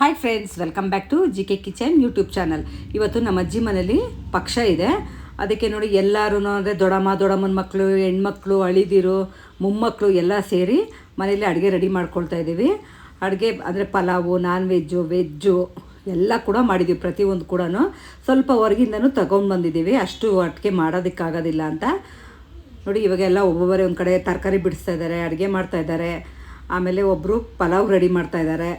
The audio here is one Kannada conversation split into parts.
Hi friends welcome back to G K kitchen YouTube channel ಇವತ್ತು ನಮ್ಮ ಅಜ್ಜಿ ಮನೇಲಿ ಪಕ್ಷ ಇದೆ. ಅದಕ್ಕೆ ನೋಡಿ ಎಲ್ಲರೂ ಅಂದರೆ ದೊಡಮ್ಮ ದೊಡ್ಡಮ್ಮನ ಮಕ್ಕಳು ಹೆಣ್ಮಕ್ಳು, ಅಳಿದಿರು ಮೊಮ್ಮಕ್ಕಳು ಎಲ್ಲ ಸೇರಿ ಮನೇಲಿ ಅಡುಗೆ ರೆಡಿ ಮಾಡ್ಕೊಳ್ತಾ ಇದ್ದೀವಿ. ಅಡುಗೆ ಅಂದರೆ ಪಲಾವು ನಾನ್ ವೆಜ್ಜು ವೆಜ್ಜು ಎಲ್ಲ ಕೂಡ ಮಾಡಿದ್ದೀವಿ, ಪ್ರತಿಯೊಂದು ಕೂಡ ಸ್ವಲ್ಪ ಹೊರಗಿಂದನೂ ತಗೊಂಡು ಬಂದಿದ್ದೀವಿ. ಅಷ್ಟು ಅಟ್ಕೆ ಮಾಡೋದಕ್ಕಾಗೋದಿಲ್ಲ ಅಂತ. ನೋಡಿ ಇವಾಗೆಲ್ಲ ಒಬ್ಬೊಬ್ಬರೇ ಒಂದು ಕಡೆ ತರಕಾರಿ ಬಿಡಿಸ್ತಾ ಇದ್ದಾರೆ, ಅಡುಗೆ ಮಾಡ್ತಾ ಇದ್ದಾರೆ. ಆಮೇಲೆ ಒಬ್ಬರು ಪಲಾವ್ ರೆಡಿ ಮಾಡ್ತಾ ಇದ್ದಾರೆ.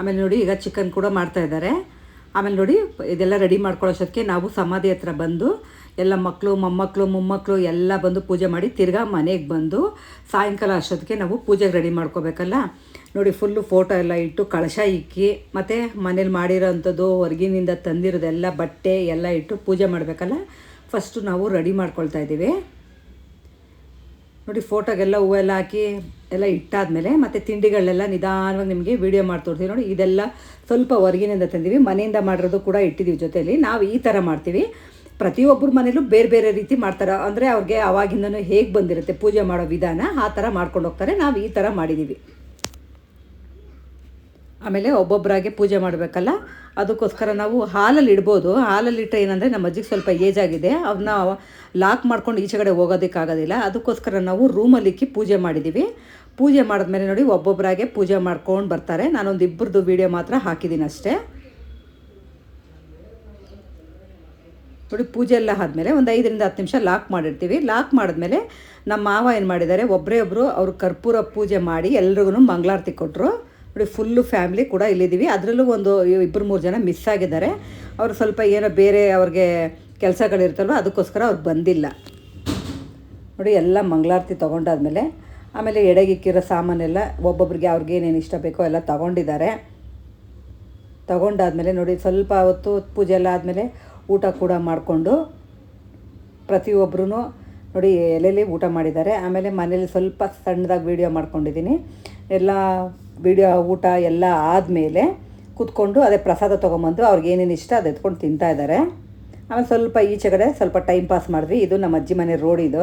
ಆಮೇಲೆ ನೋಡಿ ಈಗ ಚಿಕನ್ ಕೂಡ ಮಾಡ್ತಾ ಇದ್ದಾರೆ. ಆಮೇಲೆ ನೋಡಿ ಇದೆಲ್ಲ ರೆಡಿ ಮಾಡ್ಕೊಳ್ಳೋಷ್ಟೊತ್ತಿಗೆ ನಾವು ಸಮಾಧಿ ಹತ್ರ ಬಂದು ಎಲ್ಲ ಮಕ್ಕಳು ಮೊಮ್ಮಕ್ಕಳು ಮೊಮ್ಮಕ್ಕಳು ಎಲ್ಲ ಬಂದು ಪೂಜೆ ಮಾಡಿ ತಿರ್ಗಾ ಮನೆಗೆ ಬಂದು ಸಾಯಂಕಾಲ ಅಷ್ಟೊತ್ತಿಗೆ ನಾವು ಪೂಜೆಗೆ ರೆಡಿ ಮಾಡ್ಕೋಬೇಕಲ್ಲ. ನೋಡಿ ಫುಲ್ಲು ಫೋಟೋ ಎಲ್ಲ ಇಟ್ಟು ಕಳಶ ಇಕ್ಕಿ, ಮತ್ತು ಮನೇಲಿ ಮಾಡಿರೋ ಅಂಥದ್ದು ಹೊರಗಿನಿಂದ ತಂದಿರೋದೆಲ್ಲ ಬಟ್ಟೆ ಎಲ್ಲ ಇಟ್ಟು ಪೂಜೆ ಮಾಡಬೇಕಲ್ಲ. ಫಸ್ಟು ನಾವು ರೆಡಿ ಮಾಡ್ಕೊಳ್ತಾ ಇದ್ದೀವಿ. ನೋಡಿ ಫೋಟೋಗೆಲ್ಲ ಹೂವೆಲ್ಲ ಹಾಕಿ ಎಲ್ಲ ಇಟ್ಟಾದಮೇಲೆ ಮತ್ತು ತಿಂಡಿಗಳನ್ನೆಲ್ಲ ನಿಧಾನವಾಗಿ ನಿಮಗೆ ವೀಡಿಯೋ ಮಾಡಿ ತೋರಿಸ್ತೀವಿ. ನೋಡಿ ಇದೆಲ್ಲ ಸ್ವಲ್ಪ ಹೊರಗಿನಿಂದ ತಂದೀವಿ. ಮನೆಯಿಂದ ಮಾಡಿರೋದು ಕೂಡ ಇಟ್ಟಿದ್ದೀವಿ ಜೊತೆಯಲ್ಲಿ ನಾವು ಈ ಥರ ಮಾಡ್ತೀವಿ. ಪ್ರತಿಯೊಬ್ಬರ ಮನೇಲೂ ಬೇರೆ ಬೇರೆ ರೀತಿ ಮಾಡ್ತಾರೆ. ಅಂದರೆ ಅವ್ರಿಗೆ ಅವಾಗಿಂದನೂ ಹೇಗೆ ಬಂದಿರುತ್ತೆ ಪೂಜೆ ಮಾಡೋ ವಿಧಾನ, ಆ ಥರ ಮಾಡ್ಕೊಂಡು ಹೋಗ್ತಾರೆ. ನಾವು ಈ ಥರ ಮಾಡಿದ್ದೀವಿ ಆಮೇಲೆ ಒಬ್ಬೊಬ್ಬರಾಗೆ ಪೂಜೆ ಮಾಡಬೇಕಲ್ಲ? ಅದಕ್ಕೋಸ್ಕರ ನಾವು ಹಾಲಲ್ಲಿ ಇಡ್ಬೋದು. ಹಾಲಲ್ಲಿ ಇಟ್ಟರೆ ಏನಂದರೆ ನಮ್ಮ ಅಜ್ಜಿಗೆ ಸ್ವಲ್ಪ ಏಜ್ ಆಗಿದೆ. ಅವನ್ನ ಲಾಕ್ ಮಾಡ್ಕೊಂಡು ಈಚೆಗಡೆ ಹೋಗೋದಕ್ಕಾಗೋದಿಲ್ಲ. ಅದಕ್ಕೋಸ್ಕರ ನಾವು ರೂಮಲ್ಲಿ ಇಕ್ಕಿ ಪೂಜೆ ಮಾಡಿದ್ದೀವಿ ಪೂಜೆ ಮಾಡಿದ್ಮೇಲೆ ನೋಡಿ ಒಬ್ಬೊಬ್ಬರಾಗೆ ಪೂಜೆ ಮಾಡ್ಕೊಂಡು ಬರ್ತಾರೆ. ನಾನೊಂದು ಇಬ್ಬರದ್ದು ವೀಡಿಯೋ ಮಾತ್ರ ಹಾಕಿದ್ದೀನಿ ಅಷ್ಟೇ. ನೋಡಿ ಪೂಜೆ ಎಲ್ಲ ಆದಮೇಲೆ ಒಂದು ಐದರಿಂದ ಹತ್ತು ನಿಮಿಷ ಲಾಕ್ ಮಾಡಿರ್ತೀವಿ. ಲಾಕ್ ಮಾಡಿದ್ಮೇಲೆ ನಮ್ಮ ಮಾವ ಏನು ಮಾಡಿದ್ದಾರೆ? ಒಬ್ಬರೇ ಒಬ್ಬರು ಅವರು ಕರ್ಪೂರ ಪೂಜೆ ಮಾಡಿ ಎಲ್ರಿಗೂ ಮಂಗಳಾರತಿ ಕೊಟ್ಟರು ನೋಡಿ ಫುಲ್ಲು ಫ್ಯಾಮಿಲಿ ಕೂಡ ಇಲ್ಲಿದ್ದೀವಿ. ಅದರಲ್ಲೂ ಒಂದು ಇಬ್ಬರು ಮೂರು ಜನ ಮಿಸ್ ಆಗಿದ್ದಾರೆ. ಅವರು ಸ್ವಲ್ಪ ಏನೋ ಬೇರೆ ಅವ್ರಿಗೆ ಕೆಲಸಗಳಿರ್ತಲ್ವ ಅದಕ್ಕೋಸ್ಕರ ಅವ್ರು ಬಂದಿಲ್ಲ. ನೋಡಿ, ಎಲ್ಲ ಮಂಗಳಾರತಿ ತೊಗೊಂಡಾದ್ಮೇಲೆ, ಆಮೇಲೆ ಎಡೆಗಿಕ್ಕಿರೋ ಸಾಮಾನೆಲ್ಲ ಒಬ್ಬೊಬ್ರಿಗೆ ಅವ್ರಿಗೆ ಏನೇನು ಇಷ್ಟ ಬೇಕೋ ಎಲ್ಲ ತೊಗೊಂಡಿದ್ದಾರೆ. ತೊಗೊಂಡಾದ್ಮೇಲೆ ನೋಡಿ, ಸ್ವಲ್ಪ ಹೊತ್ತು ಪೂಜೆ ಎಲ್ಲ ಆದಮೇಲೆ ಊಟ ಕೂಡ ಮಾಡಿಕೊಂಡು ಪ್ರತಿಯೊಬ್ಬರೂ ನೋಡಿ ಎಲೆಯಲ್ಲಿ ಊಟ ಮಾಡಿದ್ದಾರೆ. ಆಮೇಲೆ ಮನೇಲಿ ಸ್ವಲ್ಪ ಸಣ್ಣದಾಗಿ ವೀಡಿಯೋ ಮಾಡ್ಕೊಂಡಿದ್ದೀನಿ. ಎಲ್ಲ ವೀಡಿಯೋ ಊಟ ಎಲ್ಲ ಆದಮೇಲೆ ಕೂತ್ಕೊಂಡು ಅದೇ ಪ್ರಸಾದ ತೊಗೊಂಬಂದು ಅವ್ರಿಗೆ ಏನೇನು ಇಷ್ಟ ಅದು ಎತ್ಕೊಂಡು ತಿಂತಾ ಇದ್ದಾರೆ ಆಮೇಲೆ ಸ್ವಲ್ಪ ಈಚೆ ಕಡೆ ಸ್ವಲ್ಪ ಟೈಮ್ ಪಾಸ್ ಮಾಡಿದ್ವಿ. ಇದು ನಮ್ಮ ಅಜ್ಜಿ ಮನೆ ರೋಡ್ ಇದು.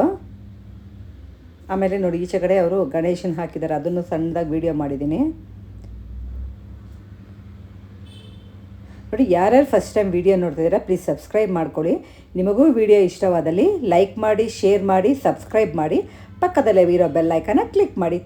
ಆಮೇಲೆ ನೋಡಿ, ಈಚೆ ಕಡೆ ಅವರು ಗಣೇಶನ ಹಾಕಿದ್ದಾರೆ ಅದನ್ನು ಸಣ್ಣದಾಗಿ ವೀಡಿಯೋ ಮಾಡಿದ್ದೀನಿ. ನೋಡಿ, ಯಾರ್ಯಾರು ಫಸ್ಟ್ ಟೈಮ್ ವೀಡಿಯೋ ನೋಡ್ತಿದ್ದೀರಾ ಪ್ಲೀಸ್ ಸಬ್ಸ್ಕ್ರೈಬ್ ಮಾಡ್ಕೊಳ್ಳಿ. ನಿಮಗೂ ವಿಡಿಯೋ ಇಷ್ಟವಾದಲ್ಲಿ ಲೈಕ್ ಮಾಡಿ ಶೇರ್ ಮಾಡಿ ಸಬ್ಸ್ಕ್ರೈಬ್ ಮಾಡಿ. ಪಕ್ಕದಲ್ಲೇ ಇರೋ ಬೆಲ್ ಐಕನ್ನ ಕ್ಲಿಕ್ ಮಾಡಿ.